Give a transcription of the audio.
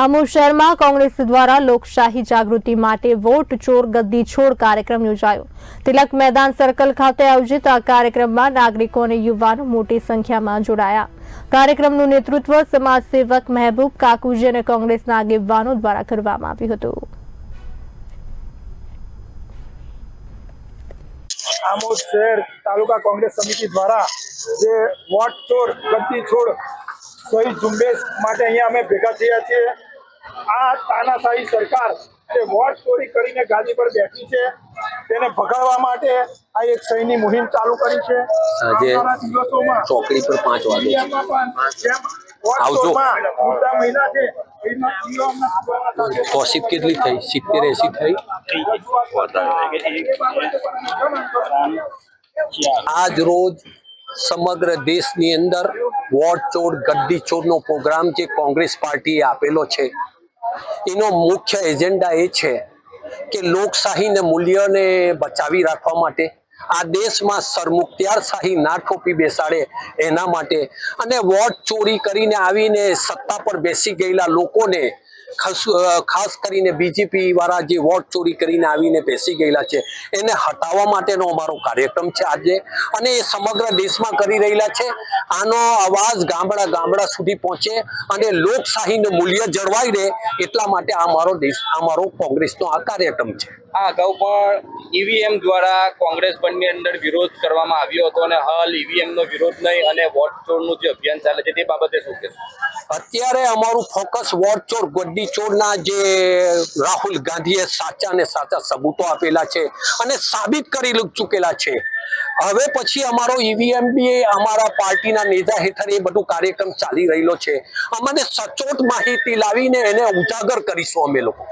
આમોદ શહેરમાં કોંગ્રેસ દ્વારા લોકશાહી જાગૃતિ માટે વોટ ચોર ગદ્દી છોડ કાર્યક્રમ યોજાયો. તિલક મેદાન સર્કલ ખાતે આયોજિત આ કાર્યક્રમમાં નાગરિકો અને યુવાનો મોટી સંખ્યામાં જોડાયા. કાર્યક્રમનું નેતૃત્વ સમાજ સેવક મહેબૂબ કાકુજી અને કોંગ્રેસના આગેવાનો દ્વારા કરવામાં આવ્યું હતું. આમોદ શહેર તાલુકા કોંગ્રેસ સમિતિ દ્વારા જે વોટ ચોર ગદ્દી છોડ સહી ઝુંબેશ માટે અહીંયા અમે ભેગા થયા છીએ. આ તાનાશાહી સરકાર જે વોટ ચોરી કરીને ગાદી પર બેઠી છે તેને ભગાડવા માટે આ એક સહીની મુહિમ ચાલુ કરી છે. આજે ચોકડી પર પાંચ વાગે આવજો. તોસીફ કેટલી થઈ? સિત્તેર એસી થઈ? આજ રોજ સમગ્ર દેશની અંદર વોટ ચોર ગદ્દી ચોરનો પ્રોગ્રામ જે કોંગ્રેસ પાર્ટીએ આપેલો છે એનો મુખ્ય એજન્ડા એ છે કે લોકશાહીને મૂલ્યને બચાવી રાખવા માટે, આ દેશમાં સરમુખત્યારશાહી ના ઠોપી બેસાડે એના માટે, અને વોટ ચોરી કરીને આવીને સત્તા પર બેસી ગયેલા લોકોને ખાસ કરીને બીજેપી વાળા જે વોટ ચોરી કરીને આવીને બેસી ગયેલા છે, એને હટાવવા માટેનો અમારો કાર્યક્રમ છે આજે. અને એ સમગ્ર દેશમાં કરી રહેલા છે. આનો અવાજ ગામડા ગામડા સુધી પહોંચે અને લોકશાહીનું મૂલ્ય જળવાઈ રહે એટલા માટે આ અમારો દેશ અમારો કોંગ્રેસનો આ કાર્યક્રમ છે. આ અગાઉ પણ ઈવીએમ દ્વારા કોંગ્રેસ બંને અંદર વિરોધ કરવામાં આવ્યો હતો અને હાલ ઈવીએમ નો વિરોધ નહીં અને વોટ ચોરનું જે અભિયાન ચાલે છે તે બાબતે શું કહેશો? અત્યારે અમારું ફોકસ વોટ ચોર ગોડી જે રાહુલ ગાંધીએ સાચા ને સાચા સબૂતો આપેલા છે અને સાબિત કરી ચૂકેલા છે. હવે પછી અમારો ઈવીએમ બી, અમારા પાર્ટીના નેતા હેઠળ એ બધું કાર્યક્રમ ચાલી રહેલો છે. અમને સચોટ માહિતી લાવીને એને ઉજાગર કરીશું અમે લોકો.